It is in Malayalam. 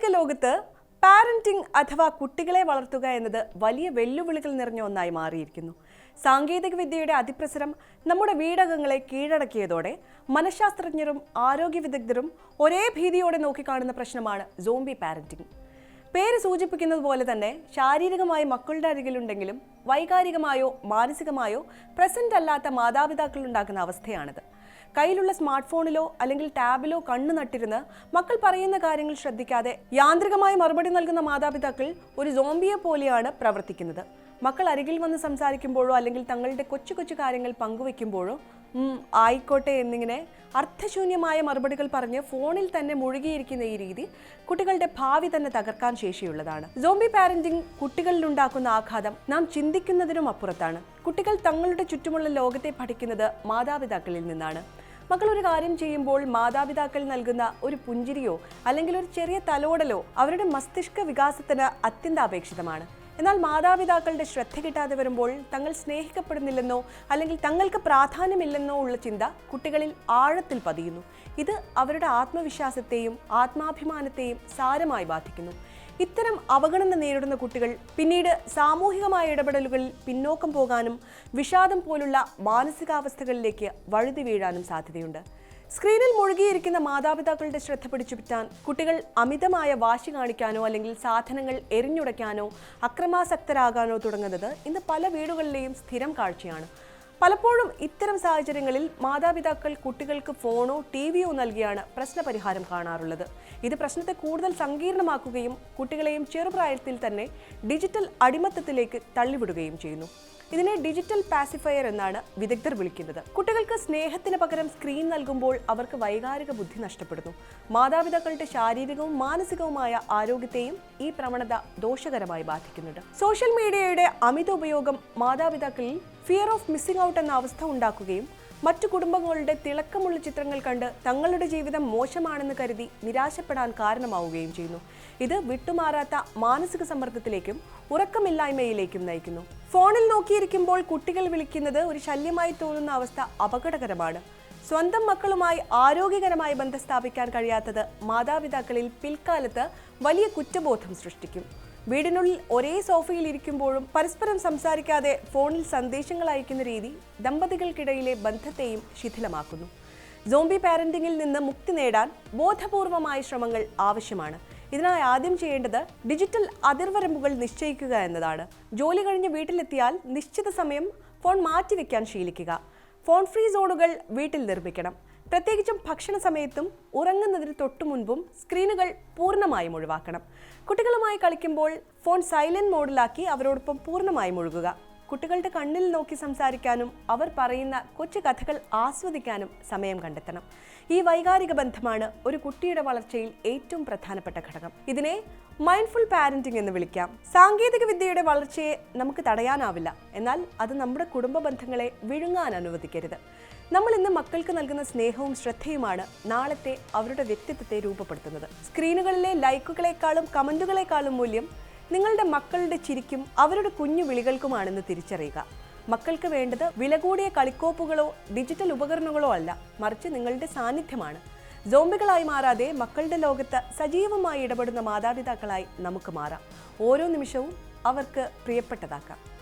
ആധുനിക ലോകത്ത് പാരന്റിംഗ് അഥവാ കുട്ടികളെ വളർത്തുക എന്നത് വലിയ വെല്ലുവിളികൾ നിറഞ്ഞ ഒന്നായി മാറിയിരിക്കുന്നു. സാങ്കേതിക വിദ്യയുടെ അതിപ്രസരം നമ്മുടെ വീടകങ്ങളെ കീഴടക്കിയതോടെ മനഃശാസ്ത്രജ്ഞരും ആരോഗ്യ വിദഗ്ധരും ഒരേ ഭീതിയോടെ നോക്കിക്കാണുന്ന പ്രശ്നമാണ് സോംബി പാരന്റിംഗ്. പേര് സൂചിപ്പിക്കുന്നത് പോലെ തന്നെ ശാരീരികമായി മക്കളുടെ അരികിലുണ്ടെങ്കിലും വൈകാരികമായോ മാനസികമായോ പ്രസന്റ് അല്ലാത്ത മാതാപിതാക്കൾ ഉണ്ടാക്കുന്ന അവസ്ഥയാണിത്. കയ്യിലുള്ള സ്മാർട്ട് ഫോണിലോ അല്ലെങ്കിൽ ടാബിലോ കണ്ണു നട്ടിരുന്ന് മക്കൾ പറയുന്ന കാര്യങ്ങൾ ശ്രദ്ധിക്കാതെ യാന്ത്രികമായി മറുപടി നൽകുന്ന മാതാപിതാക്കൾ ഒരു സോംബിയെ പോലെയാണ് പ്രവർത്തിക്കുന്നത്. മക്കൾ അരികിൽ വന്ന് സംസാരിക്കുമ്പോഴോ അല്ലെങ്കിൽ തങ്ങളുടെ കൊച്ചു കൊച്ചു കാര്യങ്ങൾ പങ്കുവെക്കുമ്പോഴോ ആയിക്കോട്ടെ എന്നിങ്ങനെ അർത്ഥശൂന്യമായ മറുപടികൾ പറഞ്ഞ് ഫോണിൽ തന്നെ മുഴുകിയിരിക്കുന്ന ഈ രീതി കുട്ടികളുടെ ഭാവി തന്നെ തകർക്കാൻ ശേഷിയുള്ളതാണ്. സോംബി പാരന്റിംഗ് കുട്ടികളിലുണ്ടാക്കുന്ന ആഘാതം നാം ചിന്തിക്കുന്നതിനും അപ്പുറത്താണ്. കുട്ടികൾ തങ്ങളുടെ ചുറ്റുമുള്ള ലോകത്തെ പഠിക്കുന്നത് മാതാപിതാക്കളിൽ നിന്നാണ്. മക്കൾ ഒരു കാര്യം ചെയ്യുമ്പോൾ മാതാപിതാക്കൾ നൽകുന്ന ഒരു പുഞ്ചിരിയോ അല്ലെങ്കിൽ ഒരു ചെറിയ തലോടലോ അവരുടെ മസ്തിഷ്ക വികാസത്തിന് അത്യന്താപേക്ഷിതമാണ്. എന്നാൽ മാതാപിതാക്കളുടെ ശ്രദ്ധ കിട്ടാതെ വരുമ്പോൾ തങ്ങൾ സ്നേഹിക്കപ്പെടുന്നില്ലെന്നോ അല്ലെങ്കിൽ തങ്ങൾക്ക് പ്രാധാന്യമില്ലെന്നോ ഉള്ള ചിന്ത കുട്ടികളിൽ ആഴത്തിൽ പതിയുന്നു. ഇത് അവരുടെ ആത്മവിശ്വാസത്തെയും ആത്മാഭിമാനത്തെയും സാരമായി ബാധിക്കുന്നു. ഇത്തരം അവഗണന നേരിടുന്ന കുട്ടികൾ പിന്നീട് സാമൂഹികമായ ഇടപെടലുകളിൽ പിന്നോക്കം പോകാനും വിഷാദം പോലുള്ള മാനസികാവസ്ഥകളിലേക്ക് വഴുതി വീഴാനും സാധ്യതയുണ്ട്. സ്ക്രീനിൽ മുഴുകിയിരിക്കുന്ന മാതാപിതാക്കളുടെ ശ്രദ്ധ പിടിച്ചുപറ്റാൻ കുട്ടികൾ അമിതമായ വാശി കാണിക്കാനോ അല്ലെങ്കിൽ സാധനങ്ങൾ എറിഞ്ഞുടയ്ക്കാനോ അക്രമാസക്തരാകാനോ തുടങ്ങുന്നത് ഇന്ന് പല വീടുകളിലെയും സ്ഥിരം കാഴ്ചയാണ്. പലപ്പോഴും ഇത്തരം സാഹചര്യങ്ങളിൽ മാതാപിതാക്കൾ കുട്ടികൾക്ക് ഫോണോ ടി വിയോ നൽകിയാണ് പ്രശ്നപരിഹാരം കാണാറുള്ളത്. ഇത് പ്രശ്നത്തെ കൂടുതൽ സങ്കീർണമാക്കുകയും കുട്ടികളെയും ചെറുപ്രായത്തിൽ തന്നെ ഡിജിറ്റൽ അടിമത്തത്തിലേക്ക് തള്ളിവിടുകയും ചെയ്യുന്നു. ഇതിനെ ഡിജിറ്റൽ പാസിഫയർ എന്നാണ് വിദഗ്ധർ വിളിക്കുന്നത്. കുട്ടികൾക്ക് സ്നേഹത്തിന് പകരം സ്ക്രീൻ നൽകുമ്പോൾ അവർക്ക് വൈകാരിക ബുദ്ധി നഷ്ടപ്പെടുന്നു. മാതാപിതാക്കളുടെ ശാരീരികവും മാനസികവുമായ ആരോഗ്യത്തെയും ഈ പ്രവണത ദോഷകരമായി ബാധിക്കുന്നുണ്ട്. സോഷ്യൽ മീഡിയയുടെ അമിത ഉപയോഗം മാതാപിതാക്കളിൽ ഫിയർ ഓഫ് മിസ്സിംഗ് ഔട്ട് എന്ന അവസ്ഥ ഉണ്ടാക്കുകയും മറ്റു കുടുംബങ്ങളുടെ തിളക്കമുള്ള ചിത്രങ്ങൾ കണ്ട് തങ്ങളുടെ ജീവിതം മോശമാണെന്ന് കരുതി നിരാശപ്പെടാൻ കാരണമാവുകയും ചെയ്യുന്നു. ഇത് വിട്ടുമാറാത്ത മാനസിക സമ്മർദ്ദത്തിലേക്കും ഉറക്കമില്ലായ്മയിലേക്കും നയിക്കുന്നു. ഫോണിൽ നോക്കിയിരിക്കുമ്പോൾ കുട്ടികൾ വിളിക്കുന്നത് ഒരു ശല്യമായി തോന്നുന്ന അവസ്ഥ അപകടകരമാണ്. സ്വന്തം മക്കളുമായി ആരോഗ്യകരമായ ബന്ധം സ്ഥാപിക്കാൻ കഴിയാത്തത് മാതാപിതാക്കളിൽ പിൽക്കാലത്ത് വലിയ കുറ്റബോധം സൃഷ്ടിക്കും. വീടിനുള്ളിൽ ഒരേ സോഫയിൽ ഇരിക്കുമ്പോഴും പരസ്പരം സംസാരിക്കാതെ ഫോണിൽ സന്ദേശങ്ങൾ അയക്കുന്ന രീതി ദമ്പതികൾക്കിടയിലെ ബന്ധത്തെയും ശിഥിലമാക്കുന്നു. സോംബി പാരന്റിംഗിൽ നിന്ന് മുക്തി നേടാൻ ബോധപൂർവമായ ശ്രമങ്ങൾ ആവശ്യമാണ്. ഇതിനായി ആദ്യം ചെയ്യേണ്ടത് ഡിജിറ്റൽ അതിർവരമ്പുകൾ നിശ്ചയിക്കുക എന്നതാണ്. ജോലി കഴിഞ്ഞ് വീട്ടിലെത്തിയാൽ നിശ്ചിത സമയം ഫോൺ മാറ്റിവെക്കാൻ ശീലിക്കുക. ഫോൺ ഫ്രീ സോണുകൾ വീട്ടിൽ നിർമ്മിക്കണം. പ്രത്യേകിച്ചും ഭക്ഷണ സമയത്തും ഉറങ്ങുന്നതിന് തൊട്ടു മുൻപും സ്ക്രീനുകൾ പൂർണമായും ഒഴിവാക്കണം. കുട്ടികളുമായി കളിക്കുമ്പോൾ ഫോൺ സൈലന്റ് മോഡിലാക്കി അവരോടൊപ്പം പൂർണമായും ഒഴുകുക. കുട്ടികളുടെ കണ്ണിൽ നോക്കി സംസാരിക്കാനും അവർ പറയുന്ന കൊച്ചു കഥകൾ ആസ്വദിക്കാനും സമയം കണ്ടെത്തണം. ഈ വൈകാരിക ബന്ധമാണ് ഒരു കുട്ടിയുടെ വളർച്ചയിൽ ഏറ്റവും പ്രധാനപ്പെട്ട ഘടകം. ഇതിനെ മൈൻഡ്ഫുൾ പാരന്റിംഗ് എന്ന് വിളിക്കാം. സാങ്കേതിക വിദ്യയുടെ വളർച്ചയെ നമുക്ക് തടയാനാവില്ല. എന്നാൽ അത് നമ്മുടെ കുടുംബ ബന്ധങ്ങളെ വിഴുങ്ങാൻ അനുവദിക്കരുത്. നമ്മൾ ഇന്ന് മക്കൾക്ക് നൽകുന്ന സ്നേഹവും ശ്രദ്ധയുമാണ് നാളത്തെ അവരുടെ വ്യക്തിത്വത്തെ രൂപപ്പെടുത്തുന്നത്. സ്ക്രീനുകളിലെ ലൈക്കുകളെക്കാളും കമന്റുകളെക്കാളും മൂല്യം നിങ്ങളുടെ മക്കളുടെ ചിരിക്കും അവരുടെ കുഞ്ഞു വിളികൾക്കുമാണെന്ന് തിരിച്ചറിയുക. മക്കൾക്ക് വേണ്ടത് വില കൂടിയ കളിക്കോപ്പുകളോ ഡിജിറ്റൽ ഉപകരണങ്ങളോ അല്ല. മറിച്ച് നിങ്ങളുടെ സാന്നിധ്യമാണ്. സോംബികളായി മാറാതെ മക്കളുടെ ലോകത്ത് സജീവമായി ഇടപെടുന്ന മാതാപിതാക്കളായി നമുക്ക് മാറാം. ഓരോ നിമിഷവും അവർക്ക് പ്രിയപ്പെട്ടതാക്കാം.